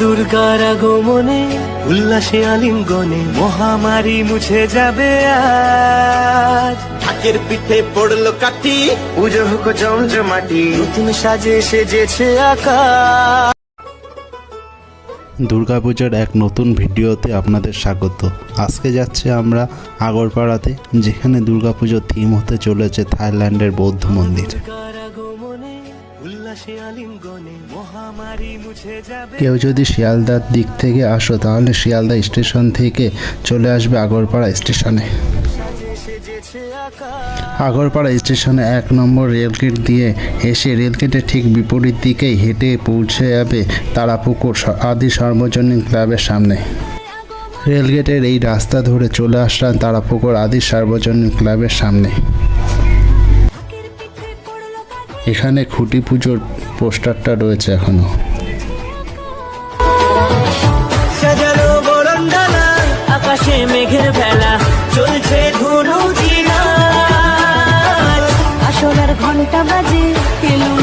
দুর্গার আগমনে উল্লাসে আলিঙ্গনে মহামারী মুছে যাবে আজ। ঢাকের পিঠে পড়ল কাঠি। পুজো হোক জমজমাটি নতুন সাজে সেজেছে আকাশ। দুর্গাপুজোর এক নতুন ভিডিওতে আপনাদের স্বাগত। আজকে যাচ্ছে আমরা আগরপাড়াতে যেখানে দুর্গাপুজোর থিম হতে চলেছে থাইল্যান্ডের বৌদ্ধ মন্দির। কেউ যদি শিয়ালদার দিক থেকে আসো, তাহলে শিয়ালদা স্টেশন থেকে চলে আসবে আগরপাড়া স্টেশনে। আগরপাড়া স্টেশনে এক নম্বর রেলগেট দিয়ে এসে রেলগেটের ঠিক বিপরীত দিকেই হেঁটে পৌঁছে যাবে তারাপুকুর আদি সার্বজনীন ক্লাবের সামনে। রেলগেটের এই রাস্তা ধরে চলে আসলাম তারাপুকুর আদি সার্বজনীন ক্লাবের সামনে। এখানে খুঁটি পুজোর পোস্টারটা রয়েছে এখনও। আকাশে মেঘের চলছে ঘণ্টা বাজে এলো